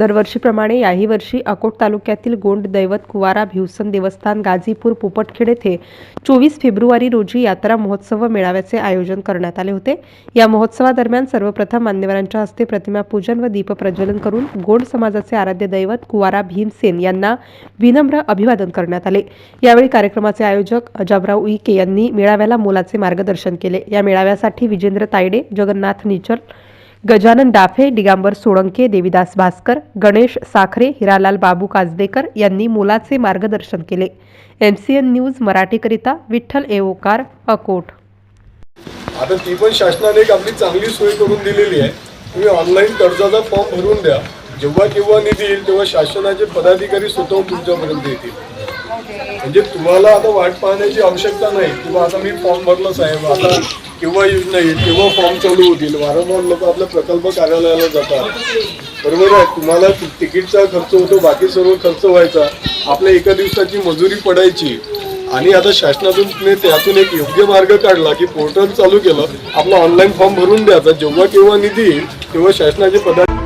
दरवर्षीप्रमाणे याही वर्षी अकोट तालुक्यातील गोंड दैवत कुवारा भिवसन देवस्थान गाझीपूर पोपटखेड येथे चोवीस फेब्रुवारी रोजी यात्रा महोत्सव मेळाव्याचे आयोजन करण्यात आले होते. या महोत्सवादरम्यान सर्वप्रथम मान्यवरांच्या हस्ते प्रतिमा पूजन व दीपप्रज्वलन करून गोंड समाजाचे आराध्य दैवत कुवारा भीमसेन यांना विनम्र अभिवादन करण्यात आले. यावेळी कार्यक्रमाचे आयोजक अजाबराव उईके यांनी मेळाव्याला मोलाचे मार्गदर्शन केले. या मेळाव्यासाठी विजेंद्र तायडे जगन्नाथ निचल गजानन डाफे दिगांबर सोळंके देविदास भास्कर गणेश साखरे हिरालाल बाबू काजदेकर यांनी मोलाचे मार्गदर्शन केले. एम सी एन न्यूज मराठीकरिता विठ्ठल एओकार अकोट. आता ती पण शासनाने एक आपली चांगली सोय करून दिलेली आहे. तुम्ही ऑनलाईन कर्जाचा फॉर्म भरून द्या. जेव्हा केव्हा निधी येईल तेव्हा शासनाचे पदाधिकारी स्वतः तुमच्यापर्यंत येतील. म्हणजे तुम्हाला आता वाट पाहण्याची आवश्यकता नाही. किंवा आता मी फॉर्म भरलो साहेब आता केव्हा योजना येईल केव्हा फॉर्म चालू होतील वारंवार लोक आपल्या प्रकल्प कार्यालयाला जातात. बरोबर आहे तुम्हाला तिकीटचा खर्च होतो बाकी सर्व खर्च व्हायचा. आपल्या एका दिवसाची मजुरी पडायची. आणि आता शासनातून त्यातून एक योग्य मार्ग काढला की पोर्टल चालू केलं आपला ऑनलाईन फॉर्म भरून द्यायचा जेव्हा केव्हा निधी येईल तेव्हा शासनाचे पदार्थ